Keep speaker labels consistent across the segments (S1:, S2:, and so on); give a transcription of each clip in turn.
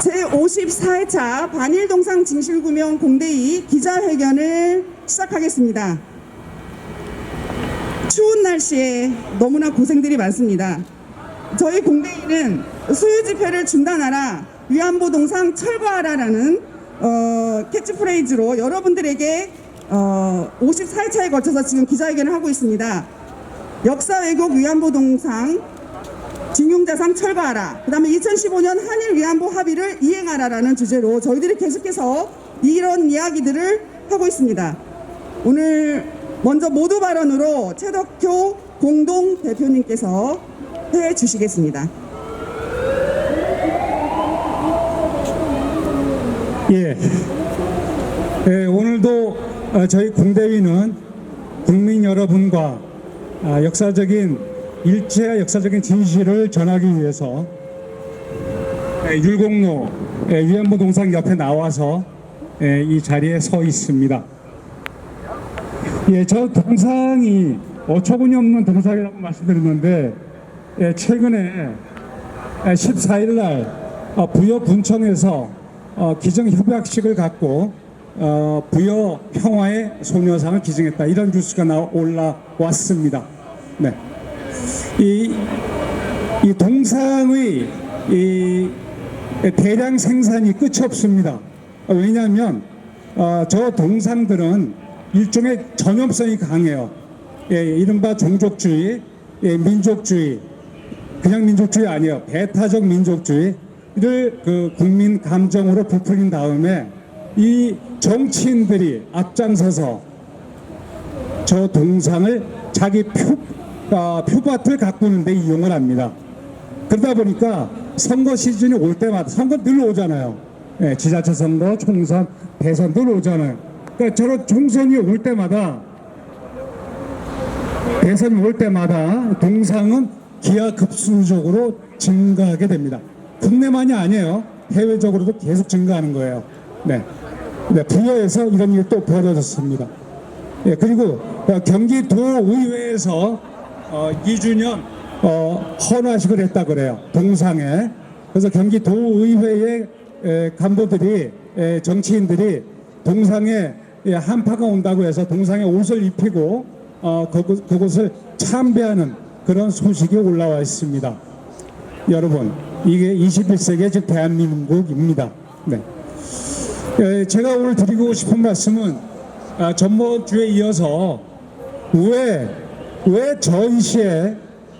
S1: 제54회차 반일동상 진실규명 공대위 기자회견을 시작하겠습니다. 추운 날씨에 너무나 고생들이 많습니다. 저희 공대위는 수요 집회를 중단하라, 위안부 동상 철거하라라는 어, 캐치프레이즈로 여러분들에게 어, 54회차에 거쳐서 지금 기자회견을 하고 있습니다. 역사 왜곡 위안부 동상 징용자산 철거하라. 그 다음에 2015년 한일 위안부 합의를 이행하라라는 주제로 저희들이 계속해서 이런 이야기들을 하고 있습니다. 오늘 먼저 모두 발언으로 최덕효 공동 대표님께서 해 주시겠습니다.
S2: 예. 예, 오늘도 어, 저희 공대위는 국민 여러분과 아, 역사적인 일체의 역사적인 진실을 전하기 위해서 예, 율곡로 예, 위안부 동상 옆에 나와서 예, 이 자리에 서 있습니다. 예, 저 동상이 어처구니 없는 동상이라고 말씀드렸는데 예, 최근에 14일 날 어, 부여 분청에서 어, 기정 협약식을 갖고 어, 부여 평화의 소녀상을 기증했다 이런 뉴스가 나 올라왔습니다. 네. 이, 이 동상의 이 대량 생산이 끝이 없습니다. 어, 왜냐하면 어, 저 동상들은 일종의 전염성이 강해요. 예, 이른바 종족주의, 예, 민족주의, 그냥 민족주의 아니에요. 배타적 민족주의를 그 국민 감정으로 부풀린 다음에 이 정치인들이 앞장서서 저 동상을 자기 표, 아, 표밭을 가꾸는 데 이용을 합니다. 그러다 보니까 선거 시즌이 올 때마다 선거 늘 오잖아요. 예, 지자체 선거, 총선, 대선 늘 오잖아요. 그러니까 저런 총선이 올 때마다 대선이 올 때마다 동상은 기하급수적으로 증가하게 됩니다. 국내만이 아니에요. 해외적으로도 계속 증가하는 거예요. 네. 네, 부여에서 이런 일이 또 벌어졌습니다. 예, 그리고 어, 경기도의회에서 어, 2주년 어, 헌화식을 했다 그래요. 동상에. 그래서 경기도의회의 에, 간부들이 에, 정치인들이 동상에 예, 한파가 온다고 해서 동상에 옷을 입히고 어, 그곳, 그곳을 참배하는 그런 소식이 올라와 있습니다. 여러분, 이게 21세기의 지금 대한민국입니다. 네. 예, 제가 오늘 드리고 싶은 말씀은 아, 전번 주에 이어서 왜, 왜 전시에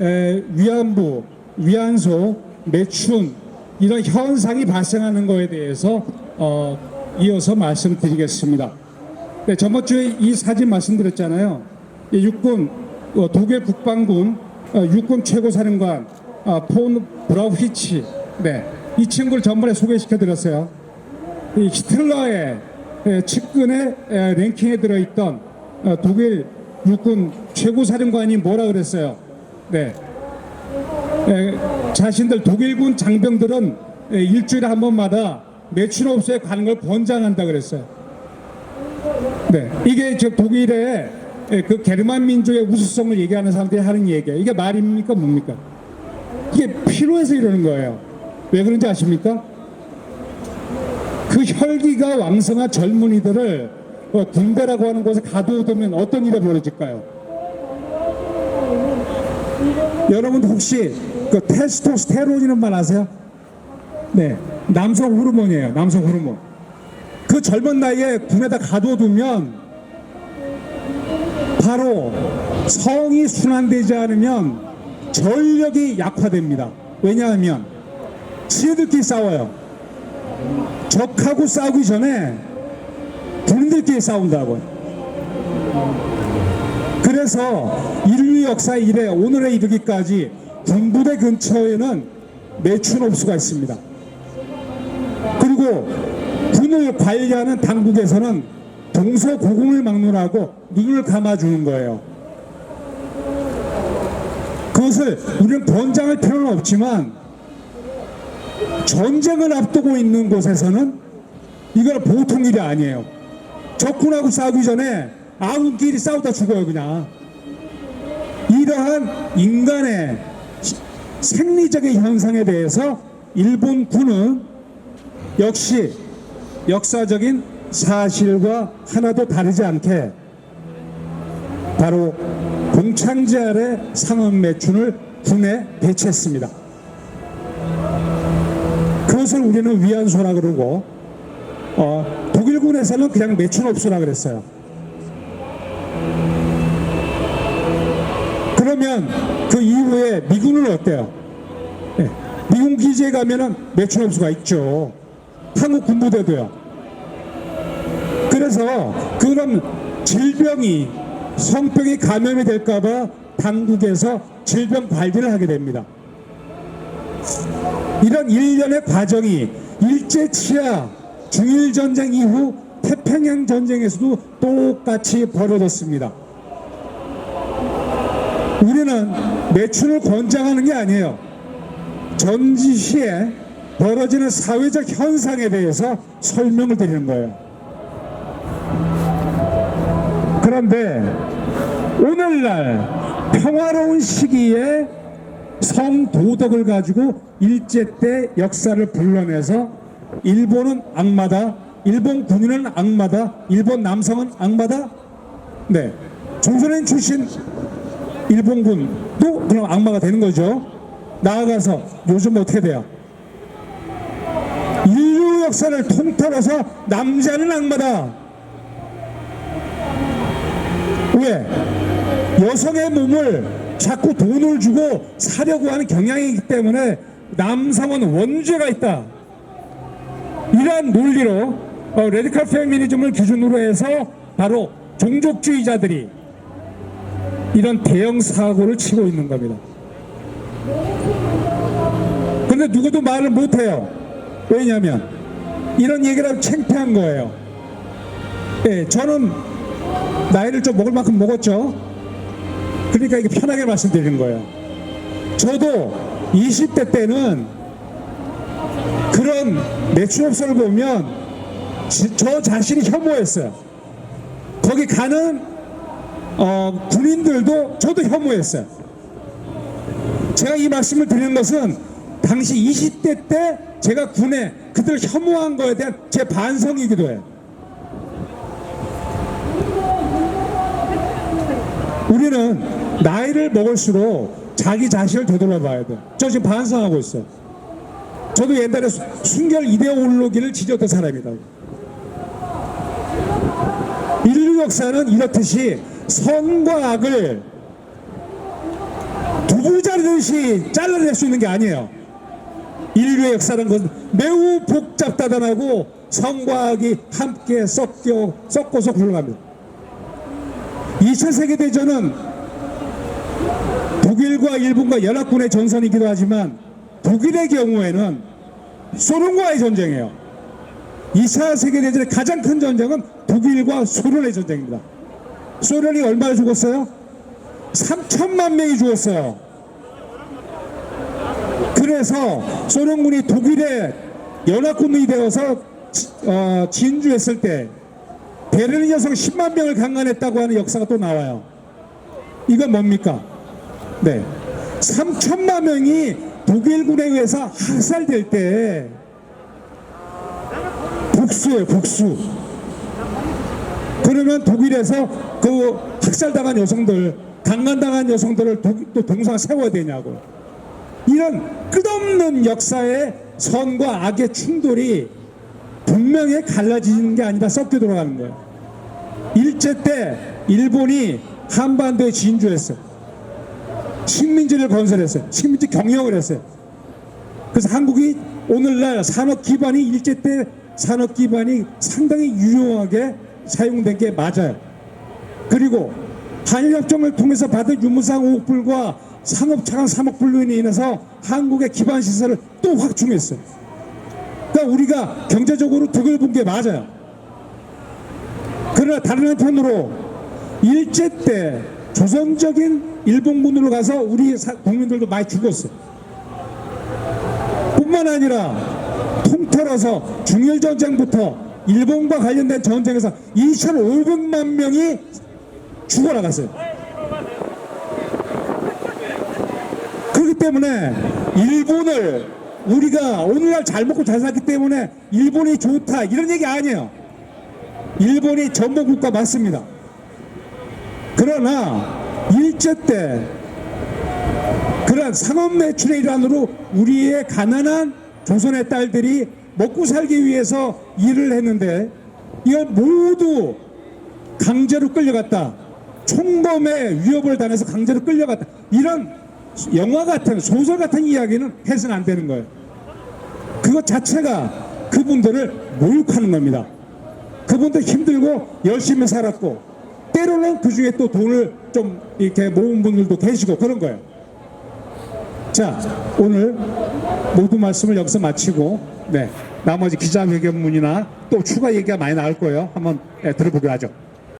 S2: 에, 위안부, 위안소, 매춘 이런 현상이 발생하는 것에 대해서 어, 이어서 말씀드리겠습니다. 네, 저번 주에 이 사진 말씀드렸잖아요. 이 육군 어, 독일 국방군 어, 육군 최고사령관 어, 폰 브라우히치 네, 이 친구를 전번에 소개시켜 드렸어요. 이 히틀러의 에, 측근의 에, 랭킹에 들어있던 어, 독일 육군 최고사령관이 뭐라 그랬어요? 네, 에, 자신들 독일군 장병들은 에, 일주일에 한 번마다 매춘업소에 가는 걸 권장한다 그랬어요. 네, 이게 저 독일의 에, 그 게르만 민족의 우수성을 얘기하는 사람들이 하는 얘기예요. 이게 말입니까 뭡니까? 이게 필요해서 이러는 거예요. 왜 그런지 아십니까? 그 혈기가 왕성한 젊은이들을 어, 군대라고 하는 곳에 가두어두면 어떤 일이 벌어질까요? 여러분 혹시 그 테스토스테론이라는 말 아세요? 네, 남성 호르몬이에요. 남성 호르몬. 그 젊은 나이에 군에다 가둬두면 바로 성이 순환되지 않으면 전력이 약화됩니다. 왜냐하면 지들끼리 싸워요. 적하고 싸우기 전에 군인들끼리 싸운다고요. 그래서 인류 역사 이래 오늘에 이르기까지 군부대 근처에는 매춘업수가 있습니다. 그리고 군을 관리하는 당국에서는 동서고금을 막론하고 눈을 감아주는 거예요. 그것을 우리는 권장할 필요는 없지만 전쟁을 앞두고 있는 곳에서는 이건 보통 일이 아니에요. 적군하고 싸우기 전에 아군끼리 싸우다 죽어요 그냥. 이러한 인간의 시- 생리적인 현상에 대해서 일본 군은 역시 역사적인 사실과 하나도 다르지 않게 바로 공창제 아래 상업 매춘을 군에 배치했습니다. 그것을 우리는 위안소라 그러고 어, 독일군에서는 그냥 매춘업소라 그랬어요. 그러면 그 이후에 미군은 어때요? 예, 미군 기지에 가면은 매춘업소가 있죠. 한국 군부대도요. 그래서 그런 질병이 성병이 감염이 될까봐 당국에서 질병 관리를 하게 됩니다. 이런 일련의 과정이 일제 치하 중일 전쟁 이후 태평양 전쟁에서도 똑같이 벌어졌습니다. 우리는 매춘을 권장하는 게 아니에요. 전지 시에 벌어지는 사회적 현상에 대해서 설명을 드리는 거예요. 그런데 오늘날 평화로운 시기에 성도덕을 가지고 일제 때 역사를 불러내서 일본은 악마다, 일본 군인은 악마다, 일본 남성은 악마다. 네, 조선인 출신 일본군도 그럼 악마가 되는 거죠. 나아가서 요즘 어떻게 돼요? 인류 역사를 통틀어서 남자는 악마다. 왜? 여성의 몸을 자꾸 돈을 주고 사려고 하는 경향이기 때문에 남성은 원죄가 있다. 이러한 논리로 어, 레디컬 페미니즘을 기준으로 해서 바로 종족주의자들이 이런 대형 사고를 치고 있는 겁니다. 근데 누구도 말을 못해요. 왜냐하면 이런 얘기를 하면 창피한 거예요. 예, 저는 나이를 좀 먹을 만큼 먹었죠. 그러니까 이게 편하게 말씀드리는 거예요. 저도 20대 때는 그런 매출업소를 보면 지- 저 자신이 혐오했어요. 거기 가는 어, 군인들도 저도 혐오했어요. 제가 이 말씀을 드리는 것은 당시 20대 때 제가 군에 그들을 혐오한 거에 대한 제 반성이기도 해요. 우리는 나이를 먹을수록 자기 자신을 되돌아봐야 돼. 저 지금 반성하고 있어요. 저도 옛날에 수- 순결 이데올로기를 지녔던 사람이다. 인류 역사는 이렇듯이 선과 악을 두부 자르듯이 잘라낼 수 있는 게 아니에요. 인류의 역사는 건 매우 복잡다단하고 성과 악이 함께 섞여 섞어서 굴러갑니다. 2차 세계대전은 독일과 일본과 연합군의 전선이기도 하지만 독일의 경우에는 소련과의 전쟁이에요. 2차 세계대전의 가장 큰 전쟁은 독일과 소련의 전쟁입니다. 소련이 얼마나 죽었어요? 3천만 명이 죽었어요. 그래서 소련군이 독일의 연합군이 되어서 지- 어, 진주했을 때 베를린 여성 10만 명을 강간했다고 하는 역사가 또 나와요. 이건 뭡니까? 네. 3천만 명이 독일군에 의해서 학살될 때 복수예요, 복수. 그러면 독일에서 그 학살당한 여성들, 강간당한 여성들을 독, 또 동상 세워야 되냐고. 이런 끝없는 역사의 선과 악의 충돌이 분명히 갈라지는 게 아니라 섞여 들어가는 거예요. 일제 때 일본이 한반도에 진주했어요. 식민지를 건설했어요. 식민지 경영을 했어요. 그래서 한국이 오늘날 산업 기반이 일제 때 산업 기반이 상당히 유용하게 사용된 게 맞아요. 그리고 한일협정을 통해서 받은 유무상 5억 불과 상업차관 3억 불로 인해서 한국의 기반 시설을 또 확충했어요. 그러니까 우리가 경제적으로 득을 본 게 맞아요. 그러나 다른 한편으로 일제 때 조선적인 일본군으로 가서 우리 사- 국민들도 많이 죽었어요. 뿐만 아니라 통틀어서 중일전쟁부터 일본과 관련된 전쟁에서 2,500만 명이 죽어나갔어요. 그렇기 때문에 일본을 우리가 오늘날 잘 먹고 잘 살기 때문에 일본이 좋다 이런 얘기 아니에요. 일본이 전범 국가 맞습니다. 그러나 일제 때 그런 상업 매출의 일환으로 우리의 가난한 조선의 딸들이 먹고 살기 위해서 일을 했는데 이건 모두 강제로 끌려갔다. 총범의 위협을 당해서 강제로 끌려갔다. 이런 영화 같은 소설 같은 이야기는 해서는 안 되는 거예요. 그것 자체가 그분들을 모욕하는 겁니다. 그분들 힘들고 열심히 살았고 때로는 그 중에 또 돈을 좀 이렇게 모은 분들도 계시고 그런 거예요. 자 오늘 모두 말씀을 여기서 마치고 네 나머지 기자회견문이나 또 추가 얘기가 많이 나올 거예요. 한번 예, 들어보기로 하죠.